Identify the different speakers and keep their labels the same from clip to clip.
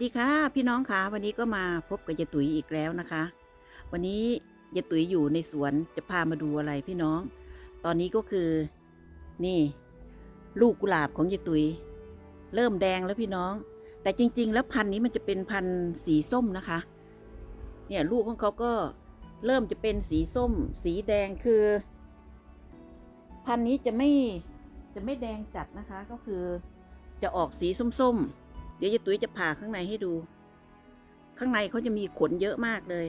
Speaker 1: สดีค่ะพี่น้องค่ะวันนี้ก็มาพบกับยายตุ๋ยอีกแล้วนะคะ วันนี้ยายตุ๋ยอยู่ในสวนจะพามาดูอะไรพี่น้อง ตอนนี้ก็คือนี่ ลูกกุหลาบของยายตุ๋ย เริ่มแดงแล้วพี่น้อง แต่จริง ๆ แล้วพันธุ์นี้มันจะเป็นพันธุ์สีส้มนะคะ เนี่ยลูกของเขาก็เริ่มจะเป็นสีส้ม สีแดงคือ พันธุ์นี้จะไม่จะไม่แดงจัดนะคะก็คือจะออกสีส้มๆ เดี๋ยวยายตุ้ยจะผ่าข้างในให้ดู ข้างในเขาจะมีขนเยอะมากเลย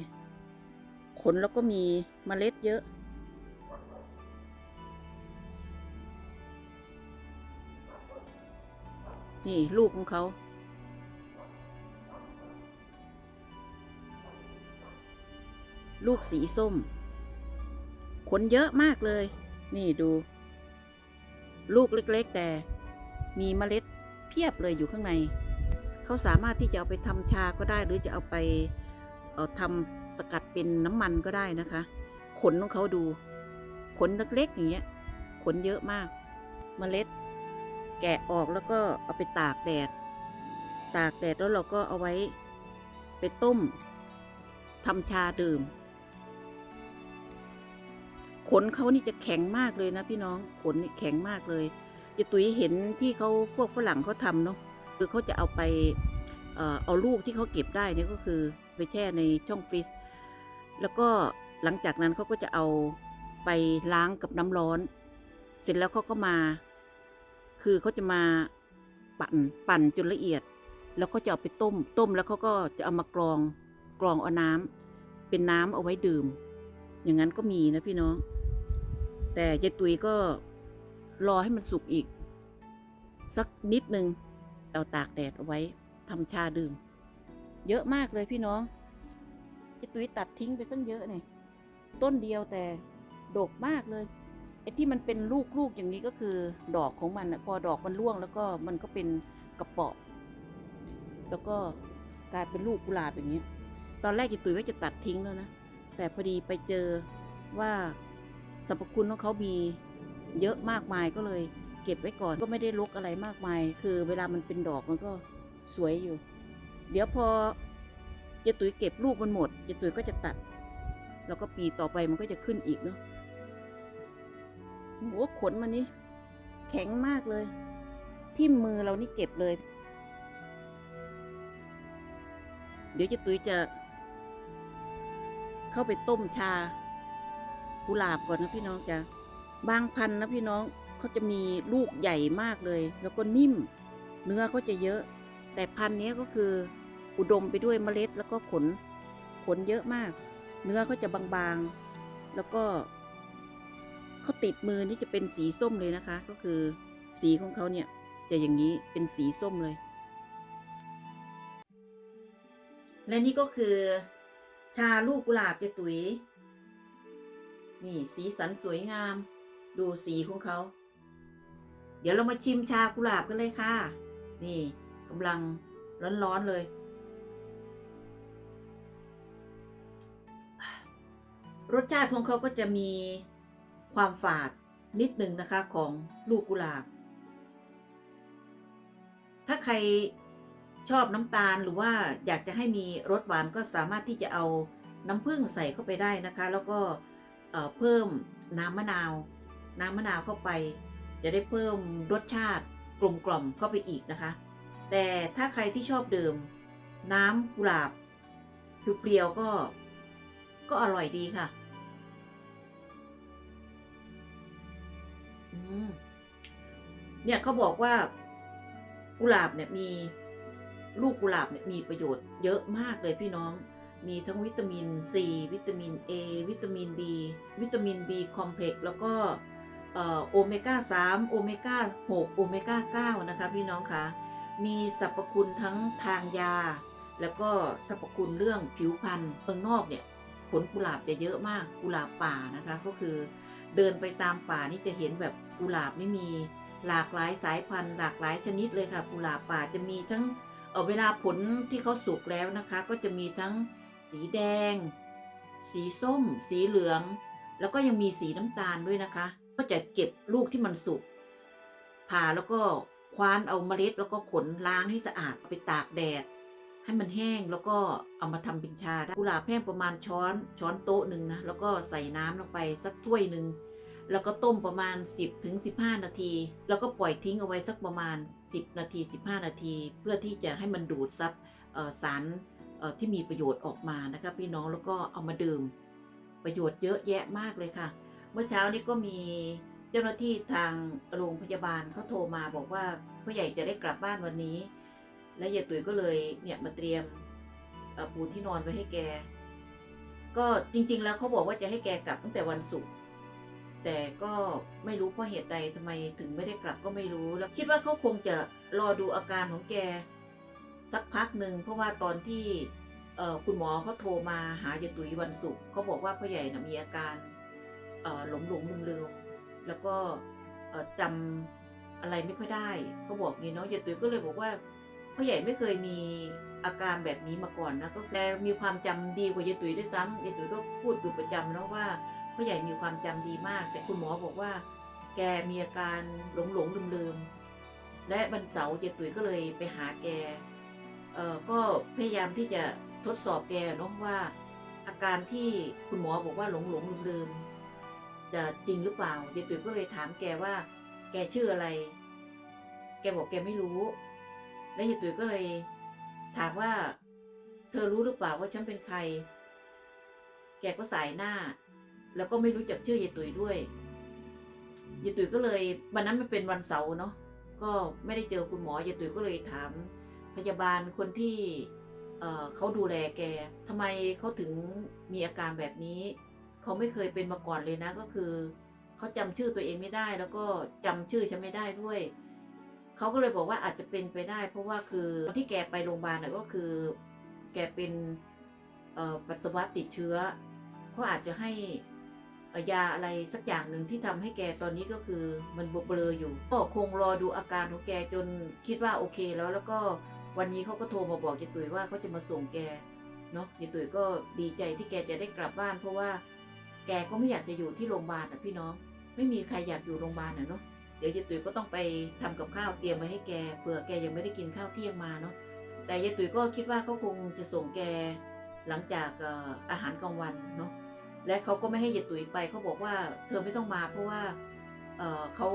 Speaker 1: ขนแล้วก็มีเมล็ดเยอะ นี่ลูกของเขาลูกสีส้ม ขนเยอะมากเลย นี่ดู ลูกเล็กๆแต่มีเมล็ดเพียบเลยอยู่ข้างใน เขาสามารถที่จะเอาไปทำชาก็ได้ หรือจะเอาไปเอ่อทำสกัดเป็นน้ำมันก็ได้นะคะ ขนของเขาดู ขนเล็กๆอย่างเงี้ย ขนเยอะมากเมล็ด แกะออกแล้วก็เอาไปตากแดด ตากแดดแล้วเราก็เอาไว้ไปต้มทำชาดื่ม ขนเขานี่จะแข็งมากเลยนะพี่น้อง ขนนี่แข็งมากเลยยายตุ๋ยเห็นที่เขาพวกฝรั่งเขาทำเนาะ คือเขาจะเอาไปเอาลูกที่เขาเก็บได้นี่ก็คือไปแช่ในช่องฟรีซแล้วก็หลังจากนั้นเขาก็จะเอาไปล้างกับน้ำร้อน เสร็จแล้วเขาก็มา คือเขาจะมาปั่นปั่นจนละเอียด แล้วก็จะเอาไปต้ม ต้มแล้วเขาก็จะเอามากรองกรองเอาน้ำเป็นน้ำเอาไว้ดื่ม อย่างนั้นก็มีนะพี่น้อง แต่ยายตุยก็รอให้มันสุกอีก สักนิดนึง เอาตากแดดเอาไว้ทำชาดื่ม เยอะมากเลยพี่น้องยายตุยตัดทิ้งไปตั้งเยอะเนี่ยต้นเดียวแต่ดกมากเลยไอ้ที่มันเป็นลูกๆอย่างนี้ก็คือ ดอกของมันอะพอดอกมันร่วงแล้วก็มันก็เป็นกระเปาะ แล้วก็กลายเป็นลูกกุหลาบอย่างนี้ตอนแรกยายตุยว่าจะตัดทิ้งแล้วนะแต่พอดีไปเจอว่าสรรพคุณของเขามีเยอะมากมายก็เลย ก็บไว้ก่อนก็ไม่ได้ลกอะไรมากมาย คือเวลามันเป็นดอกมันก็สวยอยู่ เดี๋ยวพอยายตุ๋ยเก็บลูกมันหมดยายตุ๋ยก็จะตัด แล้วก็ปีต่อไปมันก็จะขึ้นอีกเนาะโหัวขนมันนี่แข็งมากเลย ที่มือเรานี่เจ็บเลย เดี๋ยวยายตุ๋ยจะ เข้าไปต้มชากุหลาบก่อนนะพี่น้องจ้ะบางพันนะพี่น้อง เขาจะมีลูกใหญ่มากเลย แล้วก็นิ่ม เนื้อเขาจะเยอะ แต่พันธุ์นี้ก็คืออุดมไปด้วยเมล็ดแล้วก็ขนขนเยอะมาก เนื้อเขาจะบางๆ แล้วก็เขาติดมือนี่จะเป็นสีส้มเลยนะคะ ก็คือสีของเขาเนี่ยจะอย่างนี้เป็นสีส้มเลย และนี่ก็คือ ชาลูกกุหลาบเจตุ๋ยนี่สีสันสวยงาม ดูสีของเขา เดี๋ยวเรามาชิมชากุหลาบกันเลยค่ะ นี่กำลังร้อนๆเลย รสชาติของเขาก็จะมีความฝาดนิดหนึ่งนะคะของลูกกุหลาบ ถ้าใครชอบน้ำตาลหรือว่าอยากจะให้มีรสหวานก็สามารถที่จะเอาน้ำผึ้งใส่เข้าไปได้นะคะ แล้วก็เเพิ่มน้ำมะนาว น้ำมะนาวเข้าไป จะได้เพิ่มรสชาติกลมกล่อมเข้าไปอีกนะคะ แต่ถ้าใครที่ชอบเดื่มน้ำกุหลาบเปรียวก็ ก็อร่อยดีค่ะ เนี่ยเขาบอกว่ากุหลาบเนี่ยมีลูกกุหลาบเนี่ยมีประโยชน์เยอะมากเลยพี่น้อง มีทั้งวิตามิน C วิตามิน A วิตามิน B วิตามิน B คอมเพล็กซ์แล้วก็ โอเมก้า3โอเมก้า6โอเมก้า9นะคะพี่น้องคะมีสรรพคุณทั้งทางยา แล้วก็สรรพคุณเรื่องผิวพรรณเมืองนอกเนี่ยผลกุหลาบจะเยอะมากกุหลาบป่านะคะ ก็คือเดินไปตามป่านี่จะเห็นแบบกุหลาบนี่มีหลากหลายสายพันธุ์ หลากหลายชนิดเลยค่ะกุหลาบป่าจะมีทั้งเเวลาผลที่เขาสุกแล้วนะคะ ก็จะมีทั้งสีแดง สีส้ม สีเหลือง แล้วก็ยังมีสีน้ำตาลด้วยนะคะ ก็จะเก็บลูกที่มันสุกผ่าแล้วก็คว้านเอาเมล็ดแล้วก็ขนล้างให้สะอาดเอาไปตากแดด ให้มันแห้งแล้วก็เอามาทำเป็นชาได้กุหลาบแห้งประมาณช้อนช้อนโต๊ะหนึ่งนะแล้วก็ใส่น้ำลงไปสักถ้วยหนึ่งแล้วก็ต้มประมาณ 10ถึง15 นาที แล้วก็ปล่อยทิ้งเอาไว้สักประมาณ 10 นาที 15 นาที เพื่อที่จะให้มันดูดซับสารที่มีประโยชน์ออกมานะคะพี่น้องแล้วก็เอามาดื่ม ประโยชน์เยอะแยะมากเลยค่ะ เมื่อเช้านี้ก็มีเจ้าหน้าที่ทางโรงพยาบาลเขาโทรมาบอกว่าพ่อใหญ่จะได้กลับบ้านวันนี้ และยายตุ๋ยก็เลยเนี่ยมาเตรียมปูที่นอนไว้ให้แก ก็จริง ๆ แล้วเขาบอกว่าจะให้แกกลับตั้งแต่วันศุกร์แต่ก็ไม่รู้เพราะเหตุใดทำไมถึงไม่ได้กลับก็ไม่รู้แล้วคิดว่าเขาคงจะรอดูอาการของแก สักพักหนึ่งเพราะว่าตอนที่คุณหมอเขาโทรมาหายายตุ๋ยวันศุกร์เขาบอกว่าพ่อใหญ่นะมีอาการ หลงหลงลืมลืมแล้วก็เอ่อจำอะไรไม่ค่อยได้เขาบอกงี้เนาะยายตุ๋ยก็เลยบอกว่าพ่อใหญ่ไม่เคยมีอาการแบบนี้มาก่อนนะก็แกมีความจำดีกว่ายายตุ๋ยด้วยซ้ำยายตุ๋ยก็พูดอยู่ประจำนะว่าพ่อใหญ่มีความจำดีมาก แต่คุณหมอบอกว่า แกมีอาการหลงหลงลืมลืมและวันเสาร์ยายตุ๋ยก็เลยไปหาแกเอ่อก็พยายามที่จะทดสอบแกเนาะว่า อาการที่คุณหมอบอกว่าหลงหลงลืมลืม จะจริงหรือเปล่ายายตุ๋ยก็เลยถามแกว่า แกชื่ออะไร แกบอกแกไม่รู้ แล้วยายตุ๋ยก็เลย ถามว่า เธอรู้หรือเปล่าว่าฉันเป็นใคร แกก็สายหน้า แล้วก็ไม่รู้จักชื่อยายตุ๋ยด้วยยายตุ๋ยก็เลยวันนั้นมันเป็นวันเสาร์เนาะก็ไม่ได้เจอคุณหมอยายตุ๋ยก็เลยถาม พยาบาลคนที่เเขาดูแลแกทำไมเขาถึงมีอาการแบบนี้ เขาไม่เคยเป็นมาก่อนเลยนะก็คือ เขาจำชื่อตัวเองไม่ได้ แล้วก็จำชื่อฉันไม่ได้ด้วยเขาก็เลยบอกว่าอาจจะเป็นไปได้ เพราะว่าคือตอนที่แกไปโรงพยาบาลน่ะก็คือ แกเป็นปัสสาวะติดเชื้อเขาอาจจะให้ยาอะไรสักอย่างหนึ่งที่ทำให้แกตอนนี้ก็คือมันบเบลออยู่ ก็คงรอดูอาการของแกจนคิดว่าโอเคแล้วแล้วก็วันนี้เขาก็โทรมาบอกยายตุ๋ยว่าเขาจะมาส่งแกเนาะยายตุ๋ยก็ดีใจที่แกจะได้กลับบ้านเพราะว่า แกก็ไม่อยากจะอยู่ที่โรงพยาบาลนะพี่น้อง ไม่มีใครอยากอยู่โรงพยาบาลนะเนาะเดี๋ยวยายตุ๋ยก็ต้องไปทำกับข้าวเตรียมไว้ให้แกเผื่อแกยังไม่ได้กินข้าวเที่ยงมาเนาะแต่ยายตุ๋ยก็คิดว่าเขาคงจะส่งแกหลังจากอาหารกลางวันเนาะและเขาก็ไม่ให้ยายตุ๋ยไปเขาบอกว่าเธอไม่ต้องมาเพราะว่าเขา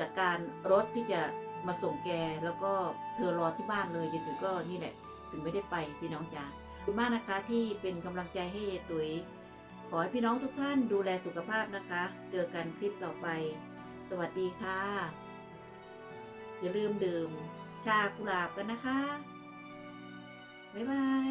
Speaker 1: จัดการรถที่จะมาส่งแกแล้วก็เธอรอที่บ้านเลยยายตุ๋ยก็นี่แหละถึงไม่ได้ไปพี่น้องจ๋าขอบคุณมากนะคะที่เป็นกำลังใจให้ยายตุ๋ย ขอให้พี่น้องทุกท่านดูแลสุขภาพนะคะ เจอกันคลิปต่อไป สวัสดีค่ะ อย่าลืมดื่ม ชากุหลาบกันนะคะ บ๊ายบาย